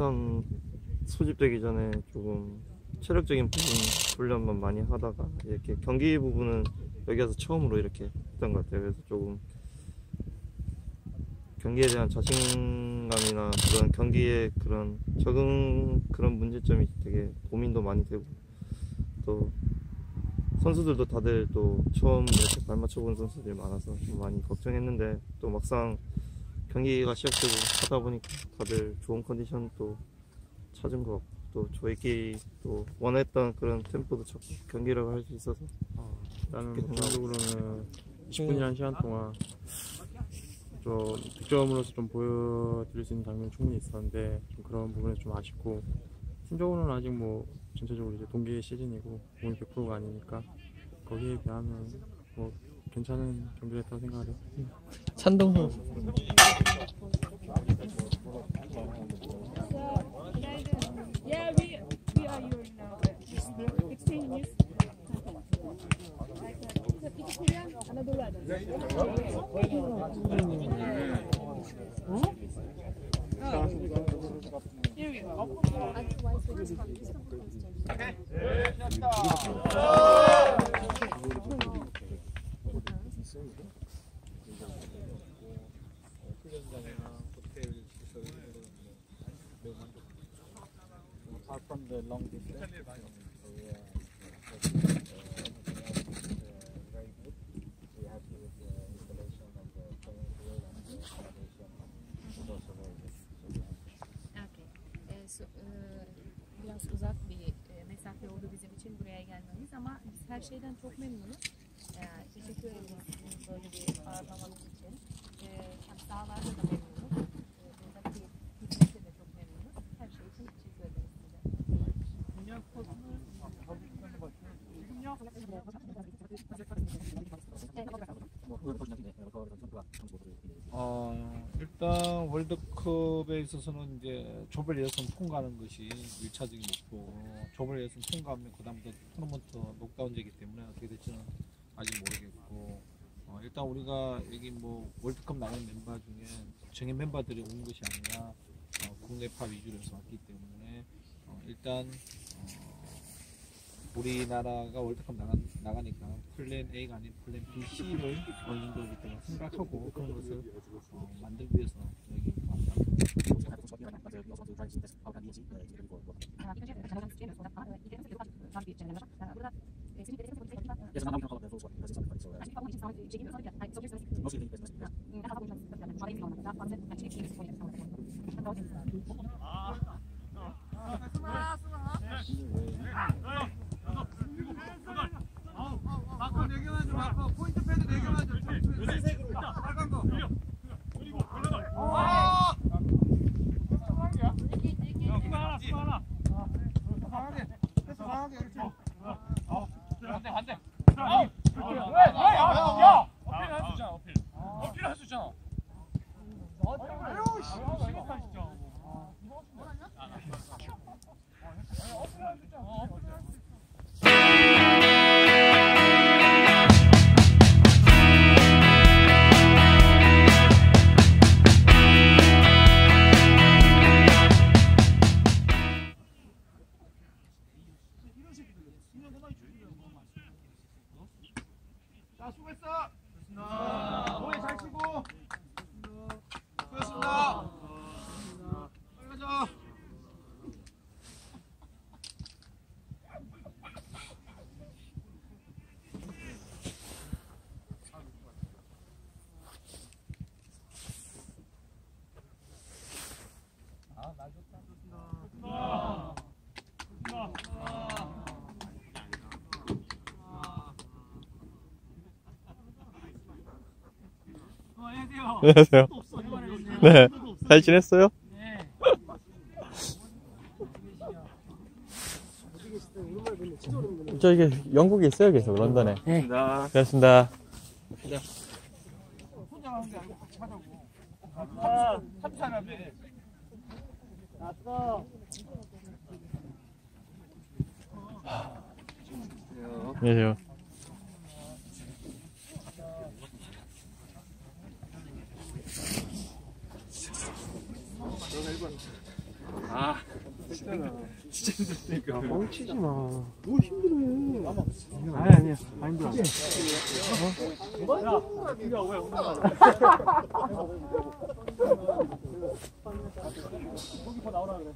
일단 소집되기 전에 조금 체력적인 부분 훈련만 많이 하다가 이렇게 경기 부분은 여기 와서 처음으로 이렇게 했던 것 같아요. 그래서 조금 경기에 대한 자신감이나 그런 경기에 그런 적응 그런 문제점이 되게 고민도 많이 되고 또 선수들도 다들 또 처음 이렇게 발 맞춰본 선수들이 많아서 좀 많이 걱정했는데 또 막상 경기가 시작되고 하다 보니까 다들 좋은 컨디션 또 찾은 것 같고 또 저희끼리 또 원했던 그런 템포도 찾고 경기를 할 수 있어서 어, 나는 개인적으로는 20분이라는 시간 동안 좀 득점으로서 좀 보여드릴 수 있는 장면이 충분히 있었는데 좀 그런 부분에 좀 아쉽고 팀적으로는 아직 뭐 전체적으로 이제 동계 시즌이고 공이 100%가 아니니까 거기에 비하면 뭐 괜찮은 경기를 했다고 생각해요. 찬동호 Yeah, the long distance. So yeah, very good. We happy with the installation of the playing field and the accommodation. It's also very good. So, yeah. Okay. Ee, so- e, biraz uzak bir e, mesafe oldu bizim için buraya gelmemiz ama biz her şeyden çok memnunuz. Ee, teşekkür ederiz böyle bir ağırlamanız için. 어, 일단 월드컵에 있어서는 이제 조별 예선 통과하는 것이 1차적인 목표고 조별 예선 통과하면 그다음부터 토너먼트 녹다운제이기 때문에 어떻게 될지는 아직 모르겠고 어, 일단 우리가 여기 뭐 월드컵 나가는 멤버 중에 정예 멤버들이 오는 것이 아니라 어, 국내파 위주로 해서 왔기 때문에 어, 일단 어, 우리나라가 월드컵 나가, 나가 니까 플랜 A가 아닌 플랜 B, C를 어느 정도 이렇게 생각하고 그런 것을 어, 만들기 위해서 여기 왔다. 자, 안녕하세요 네 잘 지냈어요? 저 이게 영국에 있어요 계속 런던에 네 고맙습니다 혼자 가는 게 아니고 같이. 아, 사람에. 안녕하세요 아. 아 진짜 아, 치지 마. 뭘 힘들어. 아, 아니야. 안 힘들어. 어? 야, 왜 거기 더 나오라 그래.